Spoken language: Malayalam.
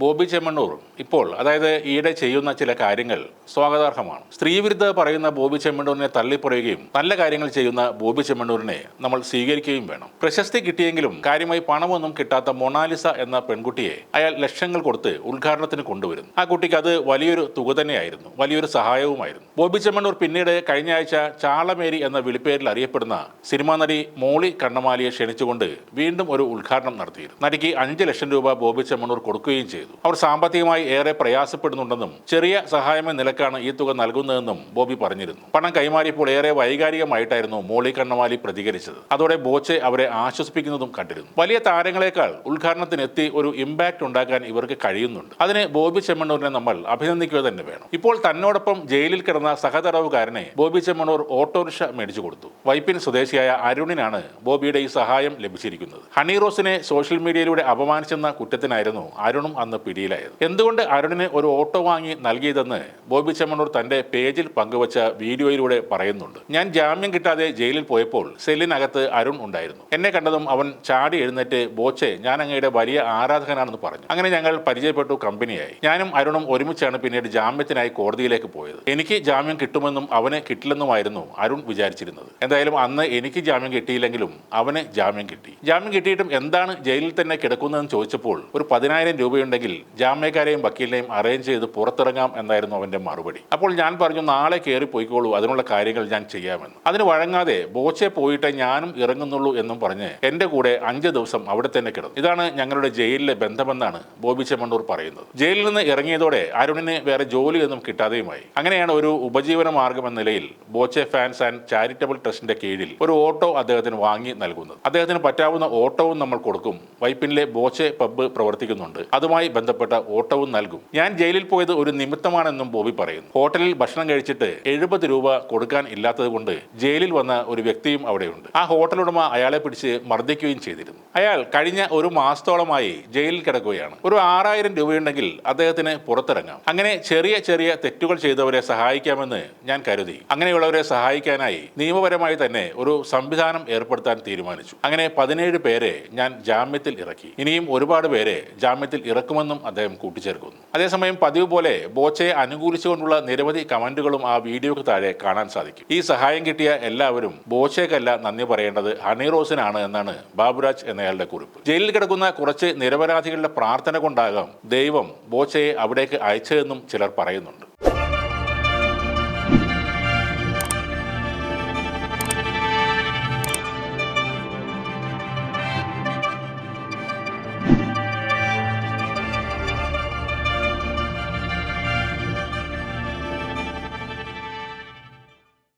ബോബി ചെമ്മണ്ണൂർ ഇപ്പോൾ അതായത് ഈയിടെ ചെയ്യുന്ന ചില കാര്യങ്ങൾ സ്വാഗതാർഹമാണ്. സ്ത്രീവിരുദ്ധ പറയുന്ന ബോബി ചെമ്മണ്ണൂരിനെ തള്ളിപ്പറയുകയും നല്ല കാര്യങ്ങൾ ചെയ്യുന്ന ബോബി ചെമ്മണ്ണൂരിനെ നമ്മൾ സ്വീകരിക്കുകയും വേണം. പ്രശസ്തി കിട്ടിയെങ്കിലും കാര്യമായി പണമൊന്നും കിട്ടാത്ത മൊണാലിസ എന്ന പെൺകുട്ടിയെ അയാൾ ലക്ഷങ്ങൾ കൊടുത്ത് ഉദ്ഘാടനത്തിന് കൊണ്ടുവരുന്നു. ആ കുട്ടിക്ക് അത് വലിയൊരു തുക തന്നെയായിരുന്നു വലിയൊരു സഹായവുമായിരുന്നു. ബോബി ചെമ്മണ്ണൂർ പിന്നീട് കഴിഞ്ഞ ആഴ്ച ചാളമേരി എന്ന വിളിപ്പേരിൽ അറിയപ്പെടുന്ന സിനിമാ നടി മോളി കണ്ണമാലിയെ ക്ഷണിച്ചുകൊണ്ട് വീണ്ടും ഒരു ഉദ്ഘാടനം നടത്തിയിരുന്നു. നടിക്ക് അഞ്ച് ലക്ഷം രൂപ ബോബി ചെമ്മണ്ണൂർ കൊടുക്കുകയും ചെയ്തു. അവർ സാമ്പത്തികമായി ഏറെ പ്രയാസപ്പെടുന്നുണ്ടെന്നും ചെറിയ സഹായമെന്ന നിലക്കാണ് ഈ തുക നൽകുന്നതെന്നും ബോബി പറഞ്ഞിരുന്നു. പണം കൈമാറിയപ്പോൾ ഏറെ വൈകാരികമായിട്ടായിരുന്നു മോളി കണ്ണമാലി പ്രതികരിച്ചത്. അതോടെ ബോച്ചെ അവരെ ആശ്വസിപ്പിക്കുന്നതും കണ്ടിരുന്നു. വലിയ താരങ്ങളെക്കാൾ ഉദ്ഘാടനത്തിനെത്തി ഒരു ഇമ്പാക്ട് ഉണ്ടാക്കാൻ ഇവർക്ക് കഴിയുന്നുണ്ട്. അതിന് ബോബി ചെമ്മണ്ണൂരിനെ നമ്മൾ അഭിനന്ദിക്കുക തന്നെ വേണം. ഇപ്പോൾ തന്നോടൊപ്പം ജയിലിൽ കിടന്ന സഹതടവുകാരനെ ബോബി ചെമ്മണ്ണൂർ ഓട്ടോറിക്ഷ മേടിച്ചു കൊടുത്തു. വൈപ്പിൻ സ്വദേശിയായ അരുണിനാണ് ബോബിയുടെ ഈ സഹായം ലഭിച്ചിരിക്കുന്നത്. ഹണി റോസിനെ സോഷ്യൽ മീഡിയയിലൂടെ അപമാനിച്ചെന്ന കുറ്റത്തിനായിരുന്നു അരുണും അന്ന് പിടിയിലായത്. എന്തുകൊണ്ട് അരുണിന് ഒരു ഓട്ടോ വാങ്ങി നൽകിയതെന്ന് ബോബി ചെമ്മണ്ണൂർ തന്റെ പേജിൽ പങ്കുവച്ച വീഡിയോയിലൂടെ പറയുന്നുണ്ട്. ഞാൻ ജാമ്യം കിട്ടാതെ ജയിലിൽ പോയപ്പോൾ സെല്ലിനകത്ത് അരുൺ ഉണ്ടായിരുന്നു. എന്നെ കണ്ടതും അവൻ ചാടി എഴുന്നേറ്റ് ബോച്ചെ ഞാൻ അങ്ങയുടെ വലിയ ആരാധകനാണെന്ന് പറഞ്ഞു. അങ്ങനെ ഞങ്ങൾ പരിചയപ്പെട്ടു കമ്പനിയായി. ഞാനും അരുണും ഒരുമിച്ചാണ് പിന്നീട് ജാമ്യത്തിനായി കോടതിയിലേക്ക് പോയത്. എനിക്ക് ജാമ്യം കിട്ടുമെന്നും അവന് കിട്ടില്ലെന്നുമായിരുന്നു അരുൺ വിചാരിച്ചിരുന്നത്. എന്തായാലും അന്ന് എനിക്ക് ജാമ്യം കിട്ടിയില്ലെങ്കിലും അവന് ജാമ്യം കിട്ടി. ജാമ്യം കിട്ടിയിട്ടും എന്താണ് ജയിലിൽ തന്നെ കിടക്കുന്നതെന്ന് ചോദിച്ചപ്പോൾ ഒരു പതിനായിരം രൂപയുണ്ടെങ്കിൽ ജാമ്യക്കാരെയും വക്കീലിനെയും അറേഞ്ച് ചെയ്ത് പുറത്തിറങ്ങാം എന്നായിരുന്നു അവന്റെ മറുപടി. അപ്പോൾ ഞാൻ പറഞ്ഞു നാളെ കയറി പോയിക്കോളൂ അതിനുള്ള കാര്യങ്ങൾ ഞാൻ ചെയ്യാമെന്ന്. അതിന് വഴങ്ങാതെ ബോച്ചെ പോയിട്ടേ ഞാനും ഇറങ്ങുന്നുള്ളൂ എന്നും പറഞ്ഞ് എന്റെ കൂടെ അഞ്ച് ദിവസം അവിടെ തന്നെ കിടന്നു. ഇതാണ് ഞങ്ങളുടെ ജയിലിലെ ബന്ധമെന്നാണ് ബോബി ചെമ്മണ്ണൂർ പറയുന്നത്. ജയിലിൽ നിന്ന് ഇറങ്ങിയതോടെ അരുണിന് വേറെ ജോലിയൊന്നും കിട്ടാതെയുമായി. അങ്ങനെയാണ് ഒരു ഉപജീവന മാർഗം എന്ന നിലയിൽ ബോച്ചെ ഫാൻസ് ആൻഡ് ചാരിറ്റബിൾ ട്രസ്റ്റിന്റെ കീഴിൽ ഒരു ഓട്ടോ അദ്ദേഹത്തിന് വാങ്ങി നൽകുന്നത്. അദ്ദേഹത്തിന് പറ്റാവുന്ന ഓട്ടോവും നമ്മൾ കൊടുക്കും. വൈപ്പിനിലെ ബോച്ചെ പബ്ബ് പ്രവർത്തിക്കുന്നുണ്ട്. അതുമായി ബന്ധപ്പെട്ട ഓട്ടവും നൽകും. ഞാൻ ജയിലിൽ പോയത് ഒരു നിമിത്തമാണെന്നും ബോബി പറയുന്നു. ഹോട്ടലിൽ ഭക്ഷണം കഴിച്ചിട്ട് എഴുപത് രൂപ കൊടുക്കാൻ ഇല്ലാത്തത് കൊണ്ട് ജയിലിൽ വന്ന ഒരു വ്യക്തിയും അവിടെയുണ്ട്. ആ ഹോട്ടൽ ഉടമ അയാളെ പിടിച്ച് മർദ്ദിക്കുകയും ചെയ്തിരുന്നു. അയാൾ കഴിഞ്ഞ ഒരു മാസത്തോളമായി ജയിലിൽ കിടക്കുകയാണ്. ഒരു ആറായിരം രൂപയുണ്ടെങ്കിൽ അദ്ദേഹത്തിന് പുറത്തിറങ്ങാം. അങ്ങനെ ചെറിയ ചെറിയ തെറ്റുകൾ ചെയ്തവരെ സഹായിക്കാമെന്ന് ഞാൻ കരുതി. അങ്ങനെയുള്ളവരെ സഹായിക്കാനായി നിയമപരമായി തന്നെ ഒരു സംവിധാനം ഏർപ്പെടുത്താൻ തീരുമാനിച്ചു. അങ്ങനെ പതിനേഴ് പേരെ ഞാൻ ജാമ്യത്തിൽ ഇറക്കി. ഇനിയും ഒരുപാട് പേരെ ജാമ്യത്തിൽ ഇറക്കുമെന്നും അദ്ദേഹം കൂട്ടിച്ചേർക്കുന്നു. അതേസമയം പതിവ് പോലെ ബോച്ചയെ അനുകൂലിച്ചുകൊണ്ടുള്ള നിരവധി കമന്റുകളും ആ വീഡിയോക്ക് താഴെ കാണാൻ സാധിക്കും. ഈ സഹായം കിട്ടിയ എല്ലാവരും ബോച്ചയ്ക്കല്ല നന്ദി പറയേണ്ടത് ഹണി റോസിനാണ് എന്നാണ് ബാബുരാജ് എന്നയാളുടെ കുറിപ്പ്. ജയിലിൽ കിടക്കുന്ന കുറച്ച് നിരപരാധികളുടെ പ്രാർത്ഥന കൊണ്ടാകാം ദൈവം ബോച്ചയെ അവിടേക്ക് അയച്ചതെന്നും ചിലർ പറയുന്നുണ്ട്.